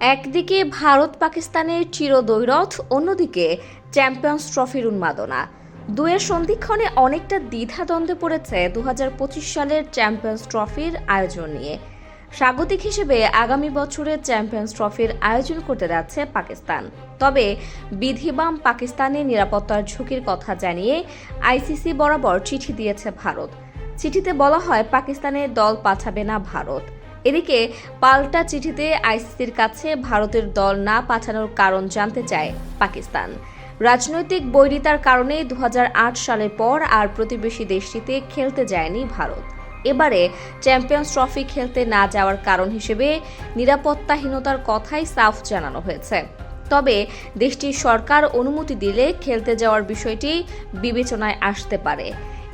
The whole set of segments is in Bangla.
একদিকে ভারত পাকিস্তানের চিরদৈরথ অন্যদিকে চ্যাম্পিয়ন্স ট্রফির উন্মাদনা। দুয়ের সন্ধিক্ষণে অনেকটা দ্বিধাদ্বন্দ্বে পড়েছে দু পঁচিশ সালের চ্যাম্পিয়ন্স ট্রফির আয়োজন নিয়ে। স্বাগতিক হিসেবে আগামী বছরে চ্যাম্পিয়ন্স ট্রফির আয়োজন করতে যাচ্ছে পাকিস্তান। তবে বিধিবাম পাকিস্তানের নিরাপত্তার ঝুঁকির কথা জানিয়ে আইসিসি বরাবর চিঠি দিয়েছে ভারত। চিঠিতে বলা হয়, পাকিস্তানের দল পাঠাবে না ভারত। এদিকে পাল্টা চিঠিতে আইসিসির কাছে ভারতের দল না পাঠানোর কারণ জানতে চায় পাকিস্তান। রাজনৈতিক বৈরিতার কারণে দু সালের পর আর প্রতিবেশী দেশটিতে খেলতে যায়নি ভারত। এবারে চ্যাম্পিয়ন্স ট্রফি খেলতে না যাওয়ার কারণ হিসেবে নিরাপত্তাহীনতার কথাই সাফ জানানো হয়েছে। তবে দেশটির সরকার অনুমতি দিলে খেলতে যাওয়ার বিষয়টি বিবেচনায় আসতে পারে।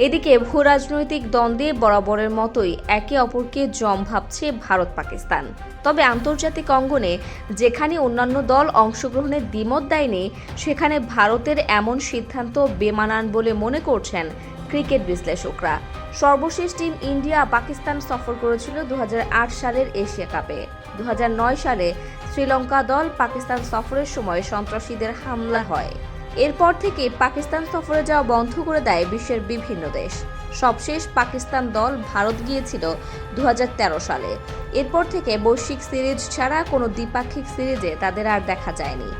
এদিকে ভূ রাজনৈতিক দ্বন্দ্বে বরাবরের মতোই একে অপরকে জম ভাবছে ভারত পাকিস্তান। তবে আন্তর্জাতিক অঙ্গনে যেখানে অন্যান্য দল অংশগ্রহণের দ্বিমত দেয়নি, সেখানে ভারতের এমন সিদ্ধান্ত বেমানান বলে মনে করছেন ক্রিকেট বিশ্লেষকরা। সর্বশেষ টিম ইন্ডিয়া পাকিস্তান সফর করেছিল দু হাজার আট সালের এশিয়া কাপে। দু হাজার নয় সালে শ্রীলঙ্কা দল পাকিস্তান সফরের সময় সন্ত্রাসীদের হামলা হয়। এরপর থেকে পাকিস্তান সফরে যাওয়া বন্ধ করে দেয় বিশ্বের বিভিন্ন দেশ। সবশেষ পাকিস্তান দল ভারত গিয়েছিল দু হাজার তেরো সালে। এরপর থেকে বৈশ্বিক সিরিজ ছাড়া কোনো দ্বিপাক্ষিক সিরিজে তাদের আর দেখা যায়নি।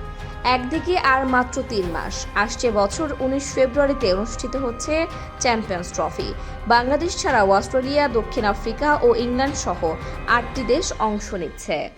একদিকে আর মাত্র তিন মাস। আসছে বছর উনিশ ফেব্রুয়ারিতে অনুষ্ঠিত হচ্ছে চ্যাম্পিয়ন্স ট্রফি। বাংলাদেশ ছাড়াও অস্ট্রেলিয়া, দক্ষিণ আফ্রিকা ও ইংল্যান্ড সহ আটটি দেশ অংশ নিচ্ছে।